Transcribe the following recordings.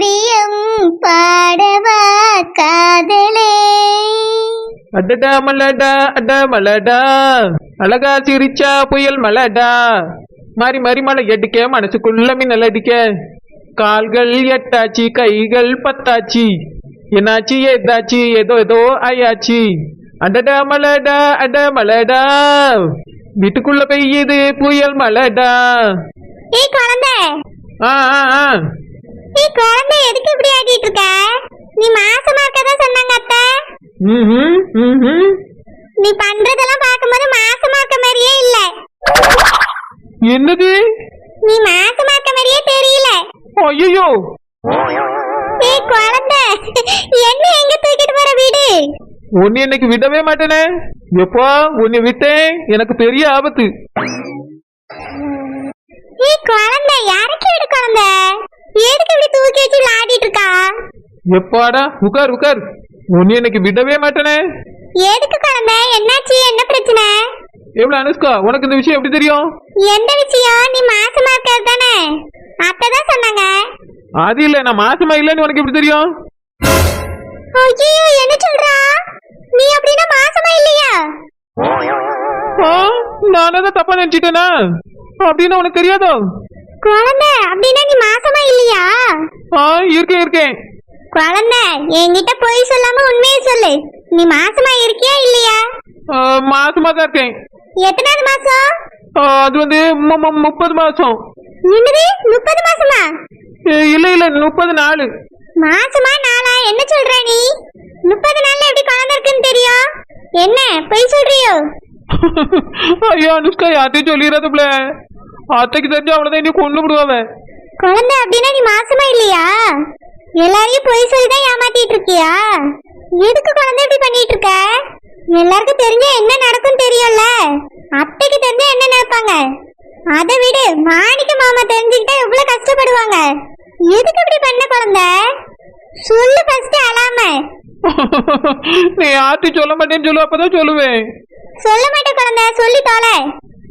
காவியம் பாடவா காதலே அடடா மலடா அட மலடா அழகா சிரிச்சா புயல் மலடா மாறி மாறி மலை எடிக்க மனசுக்குள்ள மின்னல் அடிக்க கால்கள் எட்டாச்சு கைகள் பத்தாச்சு என்னாச்சு ஏதாச்சு ஏதோ ஏதோ ஆயாச்சு அடடா மலடா அட மலடா வீட்டுக்குள்ள பெய்யுது புயல் மலடா ஏய் குழந்தை ஆ ஆ ஆ ஏய் குழந்தை எதுக்கு இப்படி ஆடிட்டு இருக்க? நீ மாசமா இருக்கதா சொன்னாங்க அத்தை. நீ பண்றதெல்லாம் பார்க்கும்போது மாசமா இருக்க மாதிரியே இல்ல. என்னது? நீ மாசமா இருக்க மாதிரியே தெரியல. ஐயோ ஏய் குழந்தை என்ன எங்க தூக்கிட்டு போற வீடு? உன்னை இன்னைக்கு விடவே மாட்டேனே. எப்போ உன்னை விட்டேன். எனக்கு பெரிய ஆபத்து. ஏய் குழந்தை யாருக்கு வீடு குழந்தை. எதுக்கு இப்படி தூக்கி வச்சு விளையாடிட்டு இருக்கா எப்பாடா? உட்கார் உட்கார் உன்னை இன்னைக்கு விடவே மாட்டேனே. எதுக்கு குழந்தை? என்னாச்சு? என்ன பிரச்சனை? எவ்வளவு அனுஷ்கா உனக்கு இந்த விஷயம் எப்படி தெரியும்? எந்த விஷயம்? நீ மாசமா இருக்கிறது தானே? அத்தைதான் சொன்னாங்க. அது இல்ல நான் மாசமா இல்லைன்னு உனக்கு எப்படி தெரியும்? ஐயோ என்ன சொல்றா? நீ அப்படின்னா மாசமா இல்லையா? நானே தான் தப்பா நினைச்சிட்டேனா? அப்படின்னு உனக்கு தெரியாதோ? குழந்தை அப்படின்னா நீ மாசமா இல்லையா? ஆ இருக்கேன் இருக்கேன். குழந்தை என்கிட்ட போய் சொல்லாம உண்மையை சொல்லு. நீ மாசமா இருக்கியா இல்லையா? மாசமா தான் இருக்கேன். எத்தனாவது மாசம்? அது வந்து முப்பது மாசம். என்னது முப்பது மாசமா? இல்ல இல்ல முப்பது நாலு மாசமா நாளா? என்ன சொல்ற நீ? முப்பது நாள்ல எப்படி குழந்தை இருக்குன்னு தெரியும்? என்ன பொய் சொல்றியோ? ஐயோ அனுஷ்கா யார்ட்டையும் சொல்லிடுறதுல அத்தைக்கு தெரிஞ்சு அவ்வளவுதான் நீ கொண்டு விடுவாவ குழந்தை அப்படின்னா நீ மாசமா இல்லையா? எல்லாரையும் பொய் சொல்லி தான் ஏமாத்திட்டு இருக்கியா? எதுக்கு குழந்தை இப்படி பண்ணிட்டு இருக்க? எல்லாருக்கும் தெரிஞ்ச என்ன நடக்கும் தெரியும்ல? அத்தைக்கு தெரிஞ்ச என்ன நினைப்பாங்க அதை விடு மாணிக்க மாமா தெரிஞ்சுக்கிட்டா எவ்வளவு கஷ்டப்படுவாங்க. எதுக்கு இப்படி பண்ண குழந்தை? சொல்லு ஃபர்ஸ்ட் அழாம. நீ யார்ட்டையும் சொல்ல மாட்டேன்னு சொல்லு அப்பதான் சொல்லுவேன். சொல்ல மாட்டே குழந்தை சொல்லி தொலை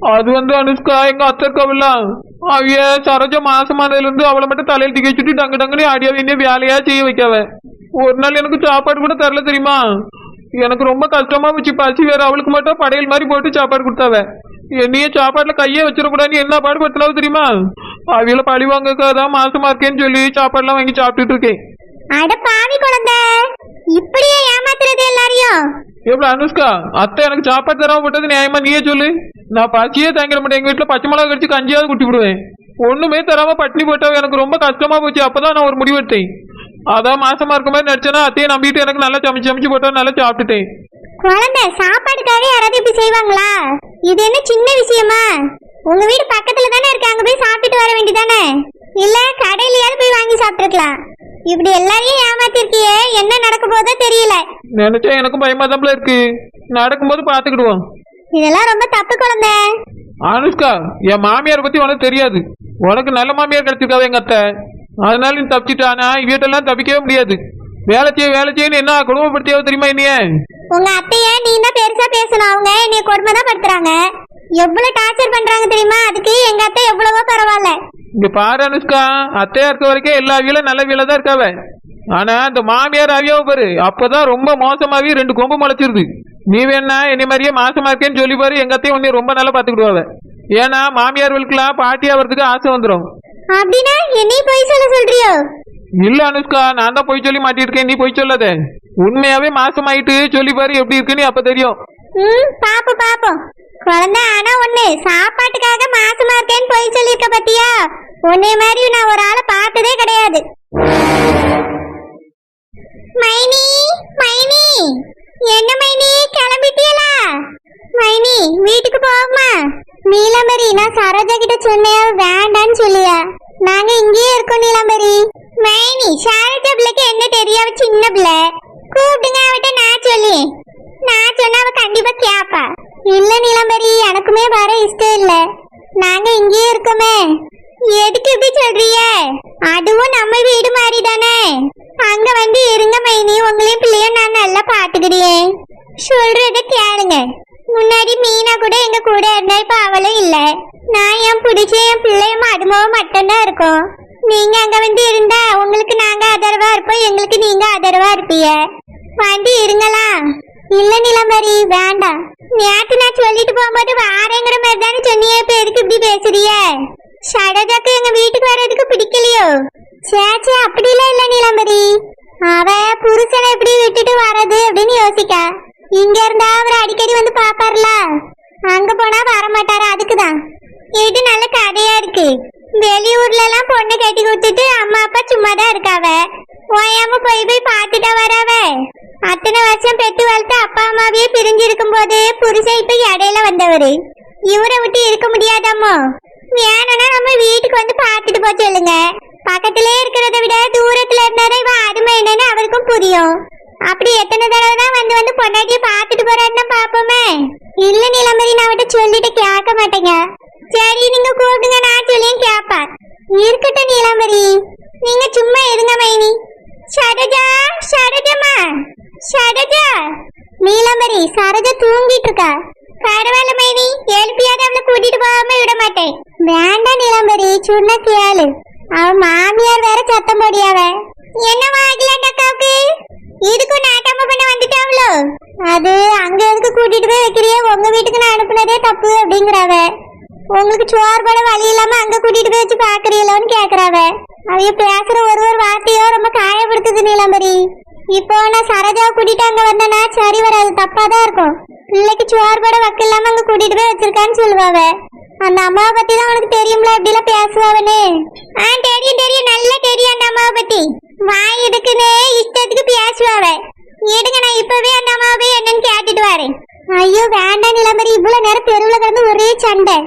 அது வந்து அனுஷ்கா எங்க அத்தை இருக்காவில்லாம் அவிய சரோஜா மாசமானதுல இருந்து அவளை மட்டும் தலையில தூக்கி வச்சுட்டு டங்கு டங்குனு அடியா வேண்டிய வேலையா செய்ய வைக்காவ ஒரு நாள் எனக்கு சாப்பாடு கூட தரல தெரியுமா எனக்கு ரொம்ப கஷ்டமா வச்சு பசி வேற அவளுக்கு மட்டும் படையல் மாதிரி போட்டு சாப்பாடு கொடுத்தாவ என்னைய சாப்பாட்டுல கையே வச்சிடக்கூடாதுன்னு என்ன பாடுபடுத்தினாவ தெரியுமா அவியில பழி வாங்கக்காதான் மாசமா இருக்கேன்னு சொல்லி சாப்பாடுலாம் வாங்கி சாப்பிட்டுட்டு இருக்கேன் அட பாவி குழந்தை இப்படியே ஏமாத்துறது எல்லாரையும் எவ்வளவு அனுஷ்கா அத்தை எனக்கு சாப்பாடு தராம போட்டது நியாயமா நீயே சொல்லு நான் பசியே தாங்கிட மாட்டேன். எங்க வீட்டுல பச்சை மிளகா கடிச்சு கஞ்சியாவது குட்டி விடுவேன் ஒண்ணுமே தராம பட்டினி போட்டா எனக்கு ரொம்ப கஷ்டமா போச்சு. அப்பதான் நான் ஒரு முடிவு எடுத்தேன். அதான் மாசமா இருக்க மாதிரி நடிச்சேன்னா அத்தையை நம்பிட்டு எனக்கு நல்லா சமைச்சு சமைச்சு போட்டா நல்லா சாப்பிட்டுட்டேன். குழந்தை சாப்பாடுக்காக யாராவது இப்படி செய்வாங்களா? இது என்ன சின்ன விஷயமா? உங்க வீடு பக்கத்துல தானே இருக்கு. அங்க போய் சாப்பிட்டுட்டு வர வேண்டியதானே? இல்ல கடையிலயாவது போய் வாங்கி சாப்பிட்டுருக்கலாம். இப்படி எல்லாரையும் ஏமாத்திருக்கியே. என்ன நடக்க போதோ தெரியல. நினைச்சா எனக்கும் பயமா தான் இருக்கு. நடக்கும்போது பாத்துக்கிடுவோம் இதெல்லாம் ரொம்ப தப்பு குழந்தை. அனுஷ்கா என் மாமியார் பத்தி உனக்கு தெரியாது. உனக்கு நல்ல மாமியார் கிடைச்சிருக்காவ எங்க அத்தை. அதனால நீ தப்பிச்சிட்டானா? வீட்டெல்லாம் தப்பிக்கவே முடியாது. வேலை செய்ய வேலை செய்யன்னு என்ன குடும்பப்படுத்தியாவோ தெரியுமா என்னைய? உங்க அத்தைய நீ தான் பெருசா பேசணும். அவங்க என்னைய கொடுமை தான் படுத்துறாங்க எவ்வளவு டார்ச்சர் பண்றாங்க தெரியுமா? அதுக்கு எங்க அத்தை எவ்வளவோ பரவாயில்ல. இங்க பாரு அனுஷ்கா அத்தையா இருக்க வரைக்கும் எல்லா வீலும் நல்ல வீல தான் இருக்காவ. ஆனா இந்த மாமியார் அவியாவ பாரு அப்பதான் ரொம்ப மோசமாவே ரெண்டு கொம்பு முளைச்சிருது. நீ வேணா என்னை மாதிரியே மாசமா இருக்கேன்னு சொல்லி பாரு எங்க அத்தையும் உன்னை ரொம்ப நல்லா பாத்துக்கிடுவாவ ஏன்னா மாமியார்களுக்கெல்லாம் பாட்டி ஆகிறதுக்கு ஆசை வந்துடும் அப்படின்னா என்னையும் போய் சொல்ல சொல்றியோ? இல்ல அனுஷ்கா நான் தான் போய் சொல்லி மாட்டிருக்கேன் நீ போய் சொல்லாத. உண்மையாவே மாசமாயிட்டு சொல்லி பாரு எப்படி இருக்குன்னு அப்ப தெரியும். ம் பாப்போம் பாப்போம். குழந்தை ஆனா ஒண்ணு சாப்பாட்டுக்காக மாசமா இருக்கேன்னு போய் சொல்லியிருக்க பாத்தியா? உன்னை மாதிரி நான் ஒரு ஆளை பார்த்ததே கிடையாது. மைனி மைனி. என்ன மைனி கிளம்பிட்டியலா? மைனி வீட்டுக்கு போகுமா நீலம்பரி நான் சரோஜா கிட்ட சொன்னேன் வேண்டான்னு சொல்லியா? நாங்க இங்கேயே இருக்கோம் நீலம்பரி. மைனி சரோஜா பிள்ளைக்கு என்ன தெரியாம? சின்ன பிள்ளை. கூப்பிடுங்க அவட்ட நான் சொல்லி நான் சொன்னா அவ கண்டிப்பா கேப்பா. இல்ல நீலம்பரி எனக்குமே வர இஷ்டம் இல்ல. நாங்க இங்கேயே இருக்கோமே. எதுக்கு இப்படி சொல்றிய? அதுவும் நம்ம வீடு மாதிரி தானே அங்க வந்து இருங்க மைனி. உங்களையும் பிள்ளையும் நான் நல்லா பாத்துக்கிறேன் சொல்றத கேளுங்க. முன்னாடி மீனா கூட எங்க கூட இருந்தா இப்ப அவளும் இல்ல. நான் என் பிடிச்ச என் பிள்ளையும் அதுமாவும் மட்டும்தான் இருக்கும். நீங்க அங்க வந்து இருந்தா உங்களுக்கு நாங்க ஆதரவா இருப்போம். எங்களுக்கு நீங்க ஆதரவா இருப்பீங்க. வந்து இருங்களா இல்ல நிலமரி வேண்டாம். நேத்து நான் சொல்லிட்டு போகும்போது வாரேங்கிற மாதிரி தானே சொன்னியே. இப்ப எதுக்கு இப்படி பேசுறிய சடஜாக்கு எங்க வீட்டுக்கு வர்றதுக்கு பிடிக்கலையோ? சேச்சே அப்படிலாம் இல்ல நிலமரி அவ புருஷனை எப்படி விட்டுட்டு வர்றது அப்படின்னு யோசிக்கா. இங்க இருந்தா அவர் அடிக்கடி வந்து பாப்பார்ல. அங்க போனா வர மாட்டாரு அதுக்குதான். இது நல்ல கதையா இருக்கு. வெளியூர்ல எல்லாம் பொண்ணு கட்டி கொடுத்துட்டு அம்மா அப்பா சும்மா தான் இருக்காவ ஓயாம போய் போய் பார்த்துட்டா வராவ அத்தனை வருஷம் பெட்டு வளர்த்து அப்பா அம்மாவையே பிரிஞ்சு இருக்கும் போது புருஷன் இப்ப இடையில வந்தவரு. இவரை விட்டு இருக்க முடியாதாமோ? வேணும்னா நம்ம வீட்டுக்கு வந்து பார்த்துட்டு போக சொல்லுங்க. பக்கத்திலே இருக்கிறத விட தூரத்துல இருந்தாதான் இவன் அருமை என்னன்னு அவருக்கும் புரியும். அப்படி எத்தனை தடவை தான் வந்து வந்து பொண்டாட்டிய பார்த்துட்டு போறான்னு பாப்போமே இல்ல நிலமரி நான் அவட்ட சொல்லிட்டு கேட்க மாட்டேங்க. சரி நீங்க கூப்பிடுங்க நான் சொல்லியும் கேட்பா இருக்கட்டும் நிலமதி. நீங்க சும்மா இருங்க மைனி. சரோஜா சரோஜம்மா. சரோஜா. நீலாம்பரி சரோஜா தூங்கிட்டு இருக்கா. பரவாயில்ல மைனி எழுப்பியாவது அவளை கூட்டிட்டு போகாம விட மாட்டேன். வேண்டாம் நிலம்பரி சுண்ண கேளு. அவ மாமியார் வேற சத்தம் போடியாவ என்னவா ஆகலாண்ட அக்காவுக்கு? இதுக்கும் நாட்டாம பண்ண வந்துட்டாவளோ? அது அங்க எதுக்கு கூட்டிட்டு போய் வைக்கிறியே? உங்க வீட்டுக்கு நான் அனுப்புனதே தப்பு அப்படிங்கிறாவ. உங்களுக்கு சோறு போட வழி இல்லாம அங்க கூட்டிட்டு போய் வச்சு பாக்குறீங்களோன்னு கேக்குறாவ. அவைய பேசுற ஒரு ஒரு வார்த்தையோ ரொம்ப காயப்படுத்துது நிலம்பரி. இப்போ நான் சரோஜாவை கூட்டிட்டு அங்க வந்தேன்னா சரி வராது தப்பா தான் இருக்கும். பிள்ளைக்கு சோறு கூட வக்கு இல்லாம அங்க கூட்டிட்டு போய் வச்சிருக்கான்னு சொல்லுவாவ. அந்த அம்மாவை பத்தி தான் உனக்கு தெரியும்ல இப்படி எல்லாம் பேசுவாவனே. ஆ தெரியும் தெரியும் நல்லா தெரியும் அந்த அம்மாவை பத்தி. வாய் இருக்குன்னு இஷ்டத்துக்கு பேசுவாவ. எடுங்க நான் இப்பவே அந்த அம்மாவை போய் என்னன்னு கேட்டுட்டு வரேன். ஐயோ வேண்டாம் நிலமரி இவ்வளவு நேரம் தெருவுல கிடந்து ஒரே சண்டை.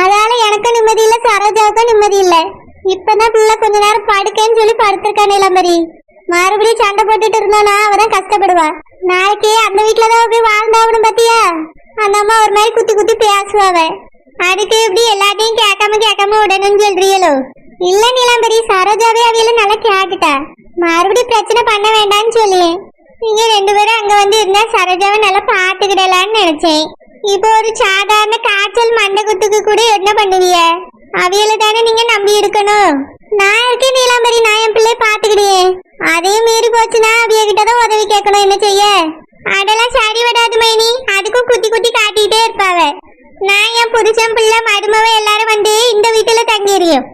அதால எனக்கும் நிம்மதி இல்ல சரோஜாவுக்கும் நிம்மதி இல்ல. இப்பதான் பிள்ளை கொஞ்ச நேரம் படுக்கேன்னு சொல்லி படுத்திருக்கா நிலமரி சண்டை போட்டுட்டு இருந்தோம்னா அவதான் கஷ்டப்படுவா நாளைக்கு அந்த வீட்டுலதான் போய் வாழ்ந்தாவணும் பாத்தியா? அந்த அம்மா ஒரு மாதிரி குத்தி குத்தி பேசுவாவ அதுக்கு இப்படி எல்லாத்தையும் கேட்காம கேட்காம உடனேன்னு சொல்றீங்களோ? இல்ல நீலாம்பரி சரோஜாவே அவையில நல்லா கேட்டுட்டா. மறுபடியும் பிரச்சனை பண்ண வேண்டாம்னு சொல்லி. நீங்க ரெண்டு பேரும் அங்க வந்து இருந்தா சரோஜாவை நல்லா பாத்துக்கிடலாம்னு நினைச்சேன். இப்போ ஒரு சாதாரண காய்ச்சல் மண்டை குத்துக்கு கூட என்ன பண்ணுவீங்க? அவியல தானே நீங்க நம்பி இருக்கணும். நான் இருக்கேன் நீலாம்பரி நான் என் பிள்ளை பாத்துக்கிடுவேன் அதையும் மீறி போச்சுன்னா அவிய கிட்ட தான் உதவி கேட்கணும். என்ன செய்ய? அதெல்லாம் சரி விடாது மைனி. அதுக்கும் குத்தி குத்தி காட்டிட்டே இருப்பாவ. நான் என் புருஷன் பிள்ளை மருமவ எல்லாரும் வந்து இந்த வீட்டுல தங்கிறியும்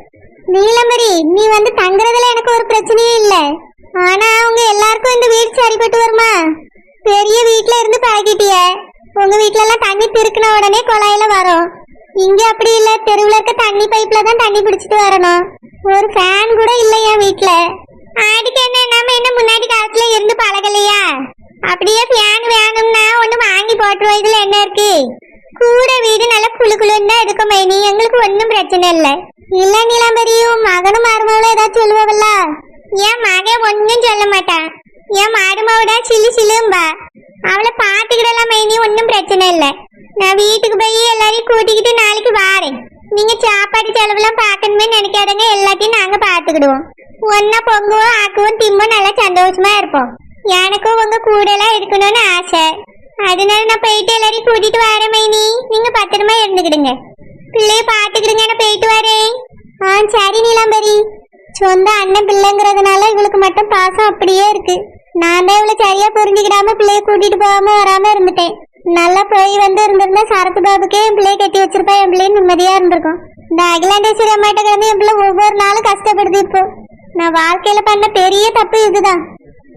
நீலமரி நீ வந்து தங்குறதுல எனக்கு ஒரு பிரச்சனையே இல்ல. ஆனா அவங்க எல்லாருக்கும் இந்த வீடு சரிப்பட்டு வருமா? பெரிய வீட்டுல இருந்து பழகிட்டிய. உங்க வீட்டுல எல்லாம் தண்ணி திருக்கின உடனே குழாயில வரும். இங்க அப்படி இல்ல தெருவுல இருக்க தண்ணி பைப்ல தான் தண்ணி பிடிச்சிட்டு வரணும். ஒரு ஃபேன் கூட இல்லை என் வீட்ல அதுக்கு என்ன நம்ம என்ன முன்னாடி காலத்துல இருந்து பழகலையா? அப்படியே ஃபேன் வேணும்னா ஒண்ணு வாங்கி போட்டுருவோம் இதுல என்ன இருக்கு? கூட வீடு நல்லா குழு குளுன்னு தான் இருக்கும் மைனி. எங்களுக்கு ஒன்றும் பிரச்சனை இல்லை. இல்ல நிலம்பரியும் மகனும் மருமகளும் ஏதாவது சொல்லுவல்ல என் மகன் ஒன்றும் சொல்ல மாட்டான். என் மருமவிட சிலு சிலும்பா அவளை பார்த்துக்கிடலாம் மைனி. ஒன்றும் பிரச்சனை இல்லை. நான் வீட்டுக்கு போய் எல்லாரையும் கூட்டிக்கிட்டு நாளைக்கு வாரேன். நீங்க சாப்பாடு செலவுலாம் பார்க்கணுமே நினைக்காதங்க எல்லாத்தையும் நாங்க பார்த்துக்கிடுவோம். ஒன்னா பொங்குவோம் ஆக்குவோம் திம்போ நல்லா சந்தோஷமா இருப்போம். எனக்கும் உங்க கூட எல்லாம் இருக்கணும்னு ஆசை. அதனால நான் போயிட்டு எல்லாரையும் கூட்டிட்டு வரேன் மைனி. நீங்க பத்திரமா இருந்துக்கிடுங்க. பிள்ளைய பாத்துக்கிடுங்க நான் போயிட்டு வரேன். ஆ சரி நீலாம்பரி. சொந்த அண்ணன் பிள்ளைங்கிறதுனால இவளுக்கு மட்டும் பாசம் அப்படியே இருக்கு. நான் தான் இவளை சரியா புரிஞ்சுக்கிடாம பிள்ளைய கூட்டிட்டு போகாம வராம இருந்துட்டேன். நல்லா போய் வந்து இருந்திருந்தா சரத்து பாபுக்கே என் பிள்ளைய கட்டி வச்சிருப்பா என் பிள்ளைய நிம்மதியா இருந்திருக்கும். இந்த அகிலாண்டேஸ்வரி அம்மாட்ட கிடந்து என் பிள்ளை ஒவ்வொரு நாளும் கஷ்டப்படுது இப்போ. நான் வாழ்க்கையில பண்ண பெரிய தப்பு இதுதான்.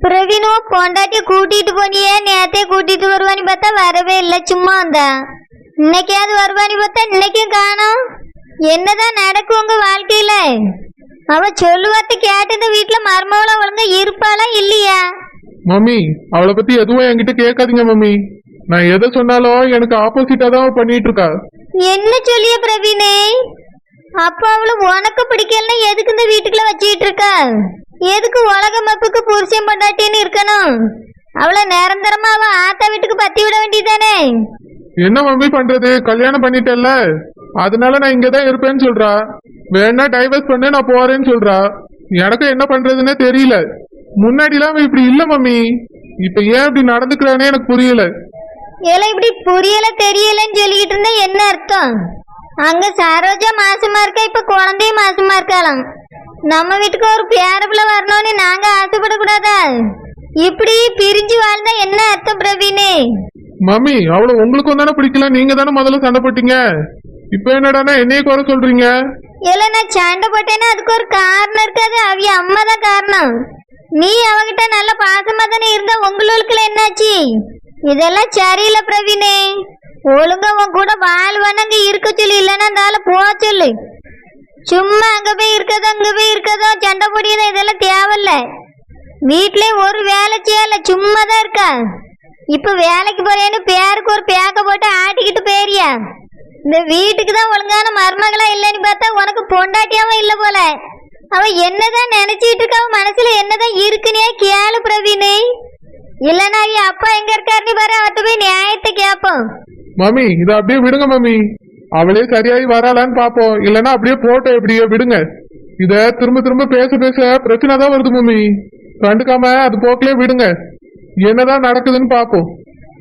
பிரவீனும் பொண்டாட்டிய கூட்டிட்டு போனியே நேத்தே கூட்டிட்டு வருவான்னு பார்த்தா வரவே இல்லை சும்மா வந்தான் இன்னைக்காவது வருவான்னு பார்த்தா இன்னைக்கும் காணோம். என்னதான் நடக்கும் உங்க வாழ்க்கையில? அவ சொல்லுவாத்த கேட்டு இந்த வீட்டுல மருமவள ஒழுங்கா இருப்பாளா இல்லையா? மம்மி அவளை பத்தி எதுவும் என்கிட்ட கேட்காதீங்க மம்மி. நான் எதை சொன்னாலும் எனக்கு ஆப்போசிட்டா தான் பண்ணிட்டு இருக்கா என்ன சொல்லிய பிரவீனே? அப்ப அவளு உனக்கு பிடிக்கலன்னா எதுக்கு இந்த வீட்டுக்குள்ள வச்சுக்கிட்டு இருக்கா எதுக்கு உலக மப்புக்கு புருஷன் பொண்டாட்டின்னு இருக்கணும்? அவளை நிரந்தரமா அவ ஆத்தா வீட்டுக்கு பத்தி விட வேண்டியதானே? என்ன மம்மி பண்றது? கல்யாணம் பண்ணிட்டேல்ல? அதனால நான் இங்கதான் இருப்பேன்னு சொல்றா. வேணா டைவர்ஸ் பண்ணு நான் போறேன்னு சொல்றா. எனக்கு என்ன பண்றதுன்னே தெரியல. முன்னாடிலாம் இப்படி இல்ல மம்மி. இப்ப ஏன் இப்படி நடந்துக்கிறானே எனக்கு புரியல. ஏல இப்படி புரியல தெரியலன்னு சொல்லிக்கிட்டு இருந்தா என்ன அர்த்தம்? அங்க சரோஜா மாசமா இருக்கா இப்ப குழந்தையும் மாசமா இருக்காளாம். நம்ம வீட்டுக்கு ஒரு பேரப்புல வரணும்னு நாங்க ஆசைப்படக்கூடாதா? இப்படி பிரிஞ்சு வாழ்ந்தா என்ன அர்த்தம் பிரவீனு? மம்மி அவளை உங்களுக்கும் தானே பிடிக்கல நீங்க தானே முதல்ல சண்டை போட்டீங்க? இப்ப என்னடான்னா என்னைய குறை சொல்றீங்க? இல்ல நான் சண்டை போட்டேன்னா அதுக்கு ஒரு காரணம் இருக்காது அவிய அம்மா தான் காரணம். நீ அவகிட்ட நல்ல பாசமா தானே இருந்தா உங்களுக்குள்ள என்னாச்சு? இதெல்லாம் சரியில்லை பிரவீனே. ஒழுங்கா உன் கூட வாழ்வானங்க இருக்க சொல்லு இல்லைன்னா அந்த போக சொல்லு. சும்மா அங்க போய் இருக்கதோ அங்க போய் இருக்கதோ சண்டை பொடியதோ இதெல்லாம் தேவையில்ல. வீட்லயே ஒரு வேலை செய்யல சும்மா தான் இருக்கா? இப்ப வேலைக்கு போறேன்னு பேருக்கு ஒரு பேக்க போட்டு ஆட்டிக்கிட்டு போயிறியா இந்த வீட்டுக்கு தான் ஒழுங்கான மருமகளா இல்லைன்னு பார்த்தா உனக்கு பொண்டாட்டியாவும் இல்ல போல. அவ என்னதான் நினைச்சிட்டு இருக்க? அவன் மனசுல என்னதான் இருக்குன்னே கேளு பிரவீனே. இல்லைன்னா ஐயா அப்பா எங்க இருக்காருன்னு பாரு அவர்கிட்ட போய் நியாயத்தை கேட்போம் மம்மி இதை அப்படியே விடுங்க மம்மி. அவளே சரியாயி வராளான்னு பாப்போம் இல்லைன்னா அப்படியே போட்டோ எப்படியோ விடுங்க. இத திரும்ப திரும்ப பேச பேச பிரச்சனை தான் வருது மம்மி. கண்டுக்காம அது போக்கிலே விடுங்க. என்னதான் நடக்குதுன்னு பாப்போம்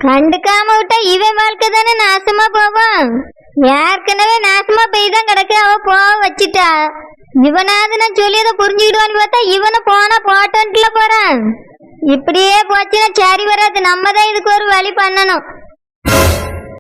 கண்டுக்காம விட்டா இவன் வாழ்க்கை தானே நாசமா போவான். ஏற்கனவே நாசமா போய் தான் கிடக்கு அவ போக வச்சிட்டா. இவனாவது நான் சொல்லியதை புரிஞ்சுக்கிடுவான்னு பார்த்தா இவனை போனா போட்டோன்ட்டுல போறான். இப்படியே போச்சுன்னா சரி வராது. நம்ம தான் இதுக்கு ஒரு வழி பண்ணணும்.